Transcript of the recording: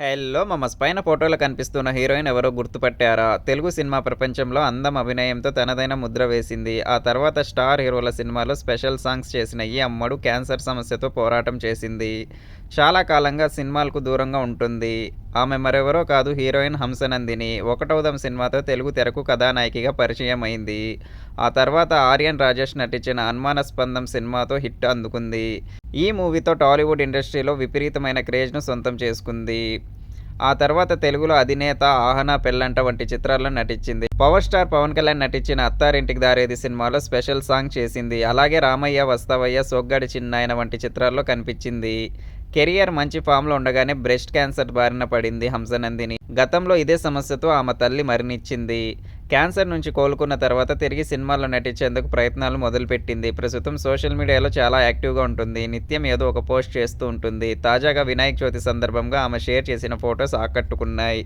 Hello మమస్ పైన ఫోటోలో కనిపిస్తున్న హీరోయిన్ ఎవరో గుర్తుపట్టారా? తెలుగు సినిమా ప్రపంచంలో అందం అభినయంతో తనదైన ముద్ర వేసింది. ఆ తర్వాత స్టార్ హీరోల సినిమాలో స్పెషల్ సాంగ్స్ చేసిన ఈ అమ్మడు క్యాన్సర్ సమస్యతో పోరాటం చేసింది. చాలా కాలంగా సినిమాలకు దూరంగా ఉంటుంది. ఆమె మరెవరో కాదు హీరోయిన్ హంసనందిని. ఒకటవదం సినిమాతో తెలుగు తెరకు కథానాయికగా పరిచయం అయింది ఆ తర్వాత ఆర్యన్ రాజేష్ నటించిన అనుమానాస్పందం సినిమాతో హిట్ అందుకుంది. ఈ మూవీతో టాలీవుడ్ ఇండస్ట్రీలో విపరీతమైన క్రేజ్ను సొంతం చేసుకుంది. ఆ తర్వాత తెలుగులో అధినేత ఆహనా పెళ్ళంట వంటి చిత్రాల్లో నటించింది. పవర్ స్టార్ పవన్ కళ్యాణ్ నటించిన అత్తారింటికి దారేది సినిమాలో స్పెషల్ సాంగ్ చేసింది. అలాగే రామయ్య వస్తావయ్య సొగ్గాడి చిన్నాయన వంటి చిత్రాల్లో కనిపించింది. కెరియర్ మంచి ఫామ్లో ఉండగానే బ్రెస్ట్ క్యాన్సర్ బారిన పడింది హంసనందిని. గతంలో ఇదే సమస్యతో ఆమె తల్లి మరణించింది. క్యాన్సర్ నుంచి కోలుకున్న తర్వాత తిరిగి సినిమాల్లో నటించేందుకు ప్రయత్నాలు మొదలుపెట్టింది. ప్రస్తుతం సోషల్ మీడియాలో చాలా యాక్టివ్గా ఉంటుంది. నిత్యం ఏదో ఒక పోస్ట్ చేస్తూ ఉంటుంది. తాజాగా వినాయక చవితి సందర్భంగా ఆమె షేర్ చేసిన ఫొటోస్ ఆకట్టుకున్నాయి.